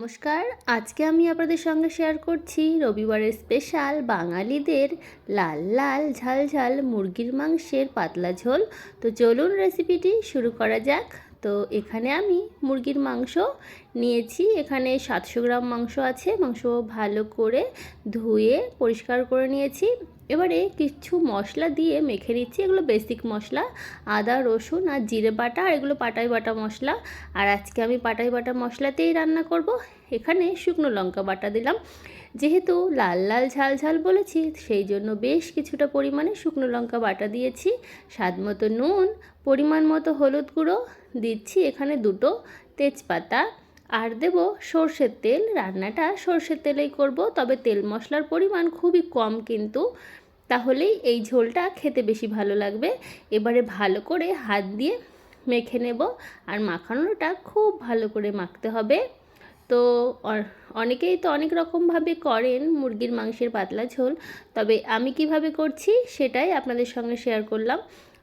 নমস্কার, আজকে আমি আপনাদের সঙ্গে শেয়ার করছি রবিবারের স্পেশাল বাঙালিদের লাল লাল ঝাল ঝাল মুরগির মাংসের পাতলা ঝোল। তো চলুন রেসিপিটি শুরু করা যাক। তো এখানে আমি মুরগির মাংস নিয়েছি। এখানে সাতশো গ্রাম মাংস আছে। মাংস ভালো করে ধুয়ে পরিষ্কার করে নিয়েছি। এবারে কিছু মশলা দিয়ে মেখে নিচ্ছি। এগুলো বেসিক মশলা, আদা, রসুন আর জিরে বাটা, আর এগুলো পাটাই বাটা মশলা। আর আজকে আমি পাটাই বাটা মশলাতেই রান্না করব। এখানে শুকনো লঙ্কা বাটা দিলাম। যেহেতু লাল লাল ঝাল ঝাল বলেছি, সেই জন্য বেশ কিছুটা পরিমাণে শুকনো লঙ্কা বাটা দিয়েছি। স্বাদ মতো নুন, পরিমাণ মতো হলুদ গুঁড়ো দিচ্ছি। এখানে দুটো তেজপাতা। আর দেব সর্ষের তেল। রান্নাটা সর্ষের তেলেই করব। তবে তেল মশলার পরিমাণ খুবই কম কিন্তু তাহলেই এই ঝোলটা খেতে বেশি ভালো লাগবে। এবারে ভালো করে হাত দিয়ে মেখে নেব। আর মাখানোটা খুব ভালো করে মাখতে হবে। তো অনেকেই তো অনেক রকমভাবে করেন মুরগির মাংসের পাতলা ঝোল। তবে আমি কীভাবে করছি সেটাই আপনাদের সঙ্গে শেয়ার করলাম।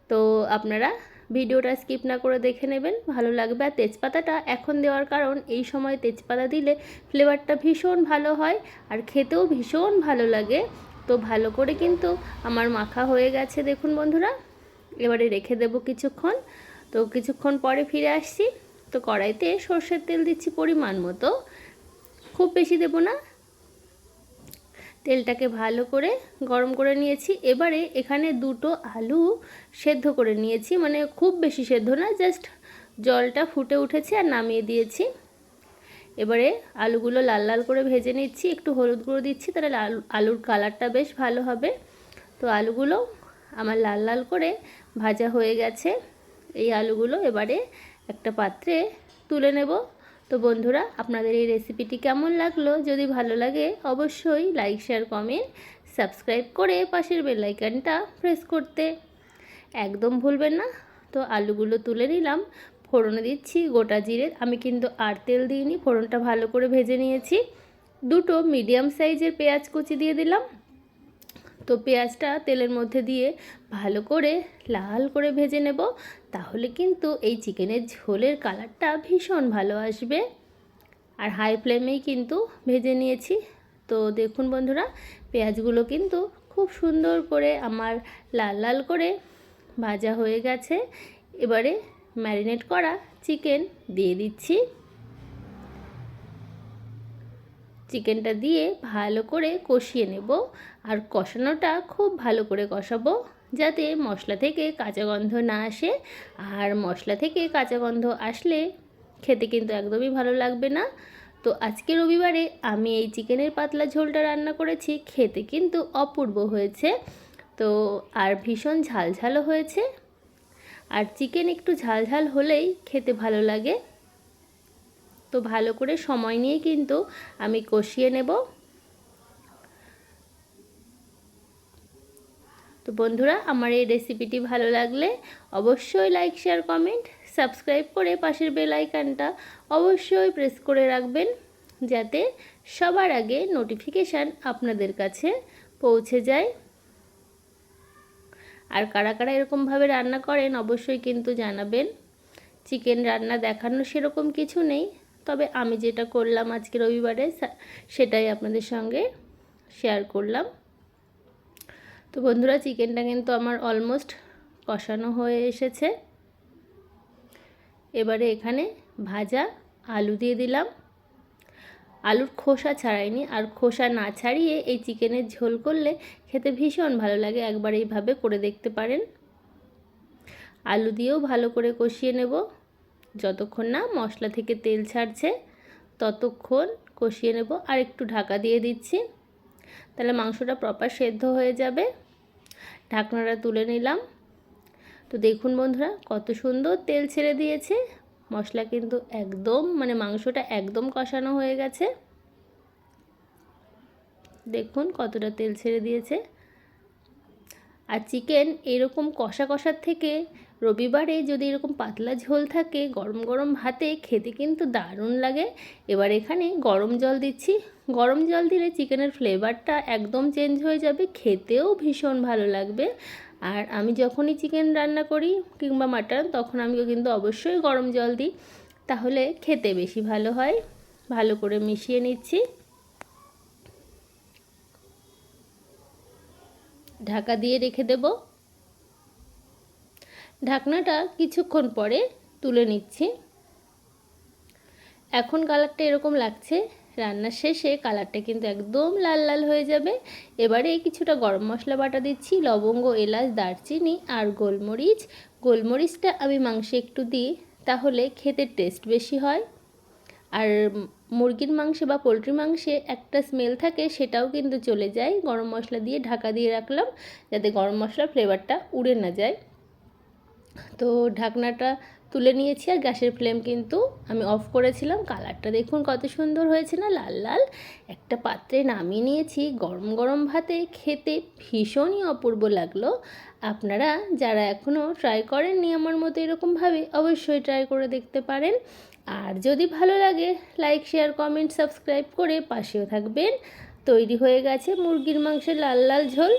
তো আপনারা ভিডিওটা স্কিপ না করে দেখে নেবেন। ভালো লাগবে। আর তেজপাতাটা এখন দেওয়ার কারণ এই সময় তেজপাতা দিলে ফ্লেভারটা ভীষণ ভালো হয়। আর খেতেও ভীষণ ভালো লাগে। তো ভালো করে কিন্তু আমার মাখা হয়ে গেছে, দেখুন বন্ধুরা। এবারে রেখে দেব কিছুক্ষণ। তো কিছুক্ষণ পরে ফিরে আসছি। তো কড়াইতে সর্ষের তেল দিচ্ছি পরিমাণ মতো। খুব বেশি দেব না। তেলটাকে ভালো করে গরম করে নিয়েছি। এবারে এখানে দুটো আলু সেদ্ধ করে নিয়েছি। মানে খুব বেশি সেদ্ধ না, জাস্ট জলটা ফুটে উঠেছে আর নামিয়ে দিয়েছি। এবারে আলুগুলো লাল লাল করে ভেজে নিচ্ছি, একটু হলুদ গুঁড়ো দিচ্ছি, তাহলে আলু আলুর কালারটা বেশ ভালো হবে। তো আলুগুলো আমার লাল লাল করে ভাজা হয়ে গেছে। এই আলুগুলো এবারে একটা পাত্রে তুলে নেব। তো বন্ধুরা, আপনাদের এই রেসিপিটি কেমন লাগল? যদি ভালো লাগে, অবশ্যই লাইক, শেয়ার, কমেন্ট, সাবস্ক্রাইব করে পাশের বেলাইকানটা প্রেস করতে। একদম ভুলবেন না। তো আলুগুলো তুলে নিলাম। ফোড়নে দিচ্ছি, গোটা জিরে। আমি কিন্তু আর তেল দিইনি, ফোড়নটা ভালো করে ভেজে নিয়েছি। দুটো মিডিয়াম সাইজের পেঁয়াজ কুচি দিয়ে দিলাম। তো পেঁয়াজটা তেলের মধ্যে দিয়ে ভালো করে লাল করে ভেজে নেব, তাহলে কিন্তু এই চিকেনের ঝোলের কালারটা ভীষণ ভালো আসবে। আর হাই ফ্লেমেই কিন্তু ভেজে নিয়েছি। তো দেখুন বন্ধুরা, পেঁয়াজগুলো কিন্তু খুব সুন্দর করে আমার লাল লাল করে ভাজা হয়ে গেছে। এবারে ম্যারিনেট করা চিকেন দিয়ে দিচ্ছি। চিকেনটা দিয়ে ভালো করে কষিয়ে নেব আর কষানোটা খুব ভালো করে কষাবো যাতে মশলা থেকে কাঁচা গন্ধ না আসে আর মশলা থেকে কাঁচা গন্ধ আসলে খেতে কিন্তু একদমই ভালো লাগবে না। তো আজকে রবিবারে আমি এই চিকেনের পাতলা ঝোলটা রান্না করেছি, খেতে কিন্তু অপূর্ব হয়েছে। তো আর ভীষণ ঝালঝালও হয়েছে। আর চিকেন একটু ঝালঝাল হলেই খেতে ভালো লাগে। তো ভালো করে সময় নিয়ে কিন্তু আমি কষিয়ে নেব। তো বন্ধুরা, আমার এই রেসিপিটি ভালো লাগলে অবশ্যই লাইক, শেয়ার, কমেন্ট, সাবস্ক্রাইব করে পাশের বেল আইকনটা অবশ্যই প্রেস করে রাখবেন যাতে সবার আগে নোটিফিকেশান আপনাদের কাছে পৌঁছে যায়। আর কারা কারা এরকমভাবে রান্না করেন অবশ্যই কিন্তু জানাবেন। চিকেন রান্না দেখানো সেরকম কিছু নেই, তবে আমি যেটা করলাম আজকে রবিবারে সেটাই আপনাদের সঙ্গে শেয়ার করলাম। তো বন্ধুরা, চিকেনটা কিন্তু আমার অলমোস্ট কষানো হয়ে এসেছে। এবারে এখানে ভাজা আলু দিয়ে দিলাম। আলুর খোসা ছাড়াইনি। আর খোসা না ছাড়িয়ে এই চিকেনের ঝোল করলে খেতে ভীষণ ভালো লাগে। একবার এইভাবে করে দেখতে পারেন। আলু দিয়েও ভালো করে কষিয়ে নেব। যতক্ষণ না মশলা থেকে তেল ছাড়ছে, ততক্ষণ কষিয়ে নেব। আর একটু ঢাকা দিয়ে দিচ্ছি। তাহলে মাংসটা প্রপার সেদ্ধ হয়ে যাবে। ঢাকনাটা তুলে নিলাম। তো দেখুন বন্ধুরা, কত সুন্দর তেল ছেড়ে দিয়েছে। মশলা কিন্তু একদম মানে মাংসটা একদম কষানো হয়ে গেছে। দেখুন কতটা তেল ছেড়ে দিয়েছে। আর চিকেন এরকম কষা কষার থেকে রবিবারে যদি এরকম পাতলা ঝোল থাকে গরম গরম ভাতে, খেতে কিন্তু দারুণ লাগে। এবার এখানে গরম জল দিচ্ছি। গরম জল দিলে চিকেনের ফ্লেভারটা একদম চেঞ্জ হয়ে যাবে, খেতেও ভীষণ ভালো লাগবে। আর আমি যখনই চিকেন রান্না করি কিংবা মাটন, তখন আমিও কিন্তু অবশ্যই গরম জল দিই। তাহলে খেতে বেশি ভালো হয়। ভালো করে মিশিয়ে নিচ্ছি। ঢাকা দিয়ে রেখে দেব। ঢাকনাটা কিছুক্ষণ পরে তুলে নিচ্ছি। এখন কালারটা এরকম লাগছে, রান্নার শেষে কালারটা কিন্তু একদম লাল লাল হয়ে যাবে। এবারে কিছুটা গরম মশলা বাটা দিচ্ছি, লবঙ্গ, এলাচ, দারচিনি আর গোলমরিচ। গোলমরিচটা আমি মাংসে একটু দিই, তাহলে খেতে টেস্ট বেশি হয়। আর মুরগির মাংসে বা পোলট্রি মাংসে একটা স্মেল থাকে, সেটাও কিন্তু চলে যায়। গরম মশলা দিয়ে ঢাকা দিয়ে রাখলাম, যাতে গরম মশলার ফ্লেভারটা উড়ে না যায়। তো ঢাকনাটা তুলে নিয়েছি আর গ্যাসের ফ্লেম কিন্তু আমি অফ করেছিলাম। কালারটা দেখুন কত সুন্দর হয়েছে না, লাল লাল। একটা পাত্রে নামিয়ে নিয়েছি, গরম গরম ভাতে খেতে ভীষণই অপূর্ব লাগল। আপনারা যারা এখনও ট্রাই করেননি আমার মতো এরকমভাবে অবশ্যই ট্রাই করে দেখতে পারেন। আর যদি ভালো লাগে লাইক শেয়ার কমেন্ট সাবস্ক্রাইব করে পাশেও থাকবেন। তৈরি হয়ে গেছে মুরগির মাংসের লাল লাল ঝোল।